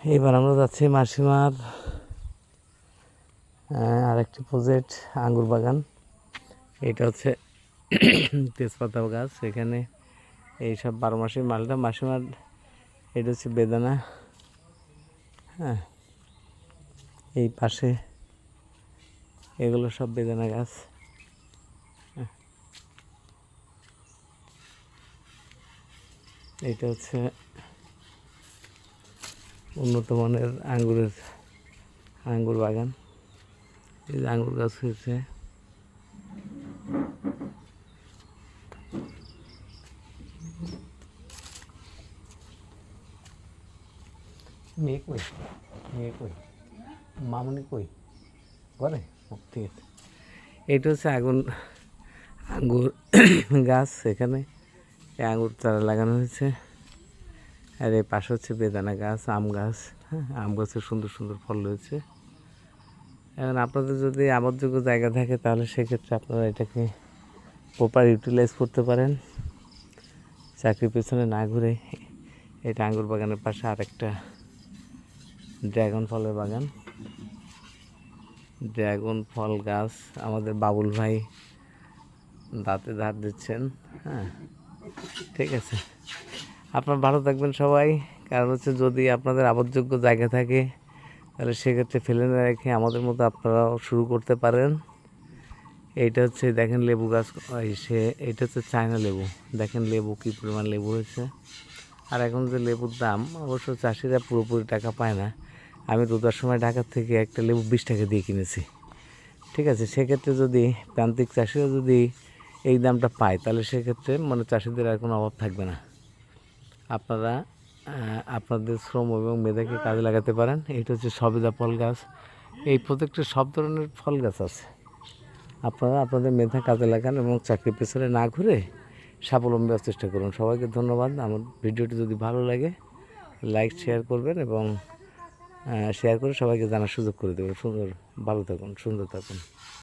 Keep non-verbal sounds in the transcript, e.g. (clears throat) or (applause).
এবার আমরা যাচ্ছি মাসিমার আরেকটি প্রজেক্ট আঙ্গুর বাগান। এটা হচ্ছে (clears throat) তেজপাতা গাছ। এখানে এই সব বারো মাসের মালটা মাসিমার, এটা হচ্ছে বেদানা। হ্যাঁ এই পাশে এগুলো সব বেদানা গাছ। হ্যাঁ। এটা হচ্ছে উন্নত মানের আঙ্গুরের আঙ্গুর বাগান। এই যে আঙ্গুর গাছ হয়েছে। মেয়ে কই? মেয়ে কই? মামনি কই? ও, ঠিক আছে এইটা হচ্ছে আগুন আঙ্গুর গাছ। এখানে আঙ্গুর চারা লাগানো হয়েছে। আর এই পাশে হচ্ছে বেদানা গাছ, আম গাছ হ্যাঁ আম গাছের সুন্দর সুন্দর ফল রয়েছে। এখন আপনাদের যদি আবাদযোগ্য জায়গা থাকে তাহলে সেক্ষেত্রে আপনারা এটাকে প্রপার ইউটিলাইজ করতে পারেন। চাকরির পেছনে না ঘুরে এটা আঙ্গুর বাগানের পাশে আরেকটা ড্রাগন ফলের বাগান। ড্রাগন ফল গাছ আমাদের বাবুল ভাই দাঁতে ধার দিচ্ছেন হ্যাঁ ঠিক আছে। আপনার ভালো থাকবেন সবাই। কারণ হচ্ছে যদি আপনাদের আবদ্ধযোগ্য জায়গা থাকে, তাহলে সেক্ষেত্রে ফেলে না রেখে আমাদের মতো আপনারাও শুরু করতে পারেন। এইটা হচ্ছে, দেখেন লেবু গাছ সে, এইটা হচ্ছে চায়না লেবু। দেখেন লেবু কী পরিমাণ লেবু হয়েছে। আর এখন যে লেবুর দাম, অবশ্য চাষিরা পুরোপুরি টাকা পায় না। আমি দুটার সময় ঢাকার থেকে একটা লেবু বিশ টাকা দিয়ে কিনেছি। ঠিক আছে, সেক্ষেত্রে যদি প্রান্তিক চাষিরা যদি এই দামটা পায়, তাহলে সেক্ষেত্রে মানে চাষিদের আর কোনো অভাব থাকবে না। আপনারা আপনাদের শ্রম এবং মেধাকে কাজে লাগাতে পারেন। এইটা হচ্ছে সবেদা ফল গাছ। এই প্রত্যেকটা সব ধরনের ফল গাছ আছে। আপনারা আপনাদের মেধা কাজে লাগান এবং চাকরি পেছনে না ঘুরে স্বাবলম্বী হওয়ার চেষ্টা করুন। সবাইকে ধন্যবাদ। আমার ভিডিওটি যদি ভালো লাগে, লাইক, শেয়ার করবেন এবং শেয়ার করে সবাইকে জানার সুযোগ করে দেবেন। সুন্দর ভালো থাকুন, সুন্দর থাকুন।